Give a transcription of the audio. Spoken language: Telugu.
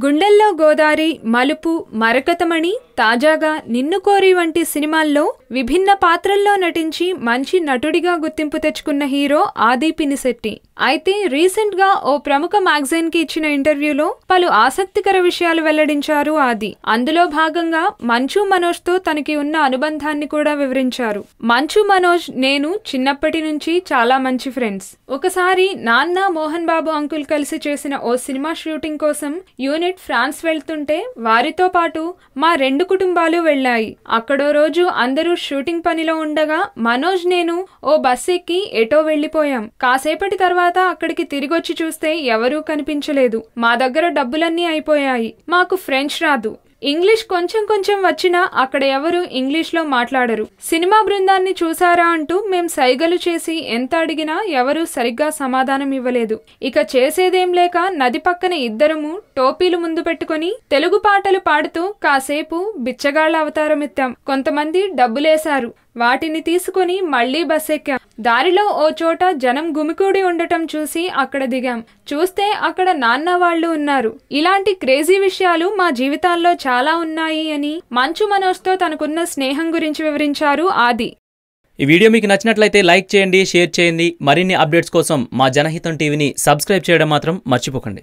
గుండెల్లో గోదారి మలుపు మరకతమణి తాజాగా నిన్ను కోరి వంటి సినిమాల్లో విభిన్న పాత్రల్లో నటించి మంచి నటుడిగా గుర్తింపు తెచ్చుకున్న హీరో ఆది పినిశెట్టి. అయితే రీసెంట్గా ఓ ప్రముఖ మ్యాగజైన్కి ఇచ్చిన ఇంటర్వ్యూలో పలు ఆసక్తికర విషయాలు వెల్లడించారు ఆది. అందులో భాగంగా మంచు మనోజ్తో తనకి ఉన్న అనుబంధాన్ని కూడా వివరించారు. మంచు మనోజ్ నేను చిన్నప్పటి నుంచి చాలా మంచి ఫ్రెండ్స్. ఒకసారి నాన్న మోహన్ బాబు అంకుల్ కలిసి చేసిన ఓ సినిమా షూటింగ్ కోసం యూనిట్ ఫ్రాన్స్ వెళ్తుంటే వారితో పాటు మా రెండు కుటుంబాలు వెళ్ళాయి. అక్కడో రోజు అందరూ షూటింగ్ పనిలో ఉండగా మనోజ్ నేను ఓ బస్ ఎక్కి ఎటో వెళ్ళిపోయాం కాసేపటి తర్వాత అక్కడికి తిరిగొచ్చి చూస్తే ఎవరూ కనిపించలేదు. మా దగ్గర డబ్బులన్నీ అయిపోయాయి. మాకు ఫ్రెంచ్ రాదు. ఇంగ్లీష్ కొంచెం కొంచెం వచ్చినా అక్కడ ఎవరు ఇంగ్లీష్లో మాట్లాడరు. సినిమా బృందాన్ని చూసారా అంటూ మేం సైగలు చేసి ఎంత అడిగినా ఎవరూ సరిగ్గా సమాధానం ఇవ్వలేదు. ఇక చేసేదేం లేక నది పక్కన ఇద్దరము టోపీలు ముందు పెట్టుకుని తెలుగు పాటలు పాడుతూ కాసేపు బిచ్చగాళ్ళ అవతారమిత్తాం. కొంతమంది డబ్బులేశారు. వాటిని తీసుకుని మళ్ళీ బస్ ఎక్కాం దారిలో ఓ చోట జనం గుమికూడి ఉండటం చూసి అక్కడ దిగాం. చూస్తే అక్కడ నాన్న వాళ్ళు ఉన్నారు. ఇలాంటి క్రేజీ విషయాలు మా జీవితాల్లో చాలా ఉన్నాయి అని మంచు మనోజ్తో తనకున్న స్నేహం గురించి వివరించారు ఆది. ఈ వీడియో మీకు నచ్చినట్లయితే లైక్ చేయండి షేర్ చేయండి. మరిన్ని అప్డేట్స్ కోసం మా జనహితం టీవీని సబ్స్క్రైబ్ చేయడం మాత్రం మర్చిపోకండి.